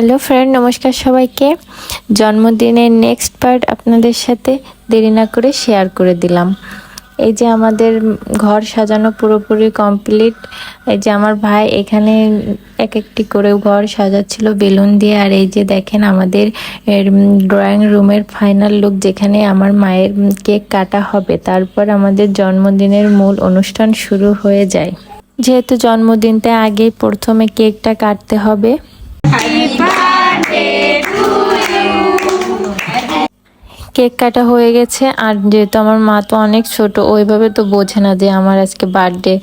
Hello friend নমস্কার সবাইকে। জন্মদিনের নেক্সট পার্ট আপনাদের সাথে দেরি না করে শেয়ার করে দিলাম। এই যে আমাদের ঘর সাজানো পুরোপুরি কমপ্লিট এই যে আমার ভাই এখানে এক একটি করে ঘর সাজাচ্ছিল, বেলুন দিয়ে, আর এই যে দেখেন আমাদের ড্রয়িং রুমের ফাইনাল লুক যেখানে আমার মায়ের কেক কাটা হবে, তারপর আমাদের জন্মদিনের মূল অনুষ্ঠান শুরু হয়ে যায়। যেহেতু জন্মদিনটা আগেই প্রথমে কেকটা কাটতে হবে। কেক কাটা হয়ে গেছে। আর যেহেতু আমার মা তো অনেক ছোট, ওইভাবে তো বোঝে না যে আমার আজকে বার্থডে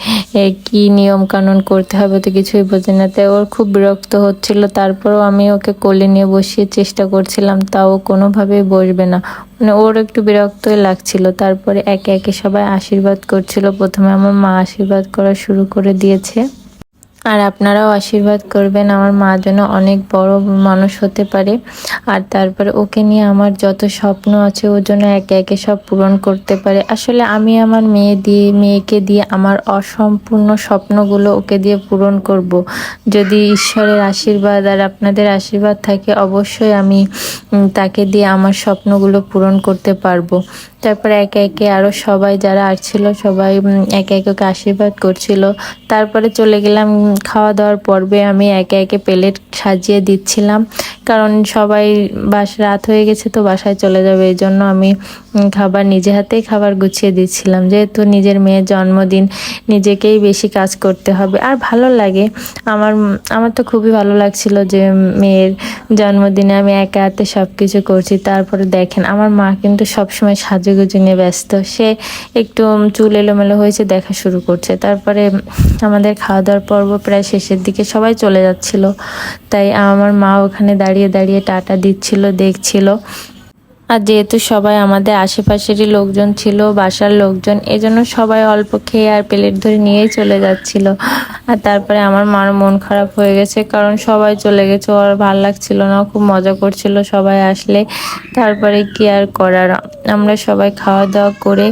কি নিয়ম কানুন করতে হবে তো কিছুই বোঝে না। তাই ওর খুব বিরক্ত হচ্ছিল, তারপরেও আমি ওকে কোলে নিয়ে বসিয়ে চেষ্টা করছিলাম, তাও কোনোভাবেই বসবে না। মানে ওর একটু বিরক্তই লাগছিল, তারপরে একে একে সবাই আশীর্বাদ করছিল। প্রথমে আমার মা আশীর্বাদ করা শুরু করে দিয়েছে। আর আপনারাও আশীর্বাদ করবেন, আমার মা যেন অনেক বড় মানুষ হতে পারে। আর তারপরে ওকে নিয়ে আমার যত স্বপ্ন আছে, ও যেন একে একে সব পূরণ করতে পারে। আসলে আমি আমার মেয়ে দিয়ে, মেয়েকে দিয়ে আমার অসম্পূর্ণ স্বপ্নগুলো ওকে দিয়ে পূরণ করব। যদি ঈশ্বরের আশীর্বাদ আর আপনাদের আশীর্বাদ থাকে, অবশ্যই আমি তাকে দিয়ে আমার স্বপ্নগুলো পূরণ করতে পারব। তারপরে একে একে আরও সবাই যারা আসছিল, সবাই একে একে আশীর্বাদ করছিল। তারপরে চলে গেলাম খাওয়া দাওয়ার পর্বে আমি একে একে প্লেট সাজিয়ে দিচ্ছিলাম। কারণ সবাই বাস, রাত হয়ে গেছে তো বাসায় চলে যাবে এই জন্য আমি খাবার নিজে হাতেই খাবার গুছিয়ে দিচ্ছিলাম। যেহেতু নিজের মেয়ের জন্মদিন, নিজেকেই বেশি কাজ করতে হবে। আর ভালো লাগে, আমার আমার তো খুবই ভালো লাগছিল যে মেয়ের জন্মদিনে আমি একা হাতে সব কিছু করছি। তারপরে দেখেন, আমার মা কিন্তু সবসময় সাজুগুজু নিয়ে ব্যস্ত। সে একটু চুল এলোমেলো হয়েছে, দেখা শুরু করছে। তারপরে আমাদের খাওয়া দাওয়ার পর্ব প্রায় শেষের দিকে সবাই চলে যাচ্ছিল। তাই আমার মা ওখানে দাঁড়িয়ে দাঁড়িয়ে টাটা দিচ্ছিল, দেখছিল। আর যেহেতু সবাই আমাদের আশেপাশেরই লোকজন ছিল, বাসার লোকজন, এজন্য সবাই অল্প খেয়ে আর প্লেট ধরে নিয়েই চলে যাচ্ছিল। আর তারপরে আমার মার মন খারাপ হয়ে গেছে, কারণ সবাই চলে গেছে, ওর ভালো লাগছিল না খুব মজা করছিল সবাই আসলে। তারপরে কি আর করার, আমরা সবাই খাওয়া দাওয়া করে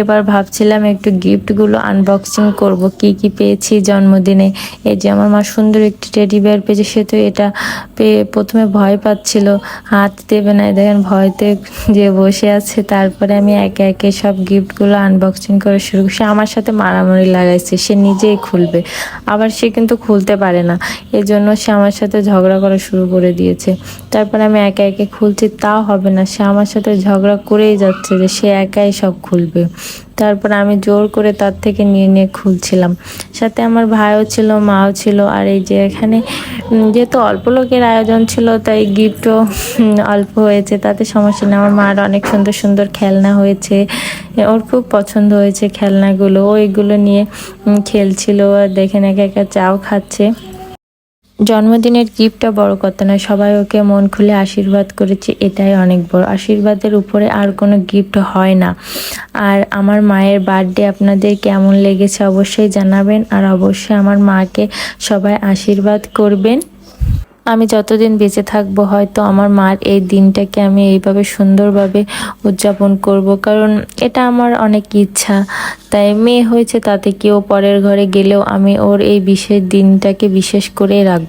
এবার ভাবছিলাম একটু গিফটগুলো আনবক্সিং করব। কি কি পেয়েছি জন্মদিনে? এই যে আমার মা সুন্দর একটি টেডি বিয়ার পেয়েছে, সে তো এটা পেয়ে প্রথমে ভয় পাচ্ছিল। হাত দেবে না, দেখেন ভয়তে যে বসে আছে, তারপরে আমি একে একে সব গিফটগুলো আনবক্সিং করে শুরু সে আমার সাথে মারামারি লাগাইছে, সে নিজেই খুলবে। আবার সে কিন্তু খুলতে পারে না। এই জন্য সে আমার সাথে ঝগড়া করা শুরু করে দিয়েছে। তারপরে আমি একে একে খুলছি, তাও হবে না। সে আমার সাথে ঝগড়া করেই যাচ্ছে যে সে একাই সব খুলবে। তারপর আমি জোর করে তার থেকে নিয়ে নিয়ে খুলছিলাম। সাথে আমার ভাইও ছিল, মাও ছিল, আর এই যে এখানে যেহেতু অল্প লোকের আয়োজন ছিল, তাই গিফটও অল্প হয়েছে। তাতে সমস্যা নেই। আমার মার অনেক সুন্দর সুন্দর খেলনা হয়েছে। ওর খুব পছন্দ হয়েছে খেলনাগুলো। ওইগুলো নিয়ে খেলছিল। আর দেখেন একা একা চাও খাচ্ছে। জন্মদিনের গিফটটা বড় কথা নয়, সবাই ওকে মন খুলে আশীর্বাদ করেছে, এটাই অনেক বড়। আশীর্বাদের উপরে আর কোনো গিফট হয় না। আর আমার মায়ের বার্থডে আপনাদের কেমন লেগেছে অবশ্যই জানাবেন, আর অবশ্যই আমার মাকে সবাই আশীর্বাদ করবেন। আমি যতদিন বেঁচে থাকব, হয়তো আমার মার এই দিনটাকে আমি এইভাবে সুন্দরভাবে উদযাপন করব, কারণ এটা আমার অনেক ইচ্ছা। তাই মেয়ে হয়েছে তাতে কেউ পরের ঘরে গেলেও আমি ওর এই বিশেষ দিনটাকে বিশেষ করে রাখব।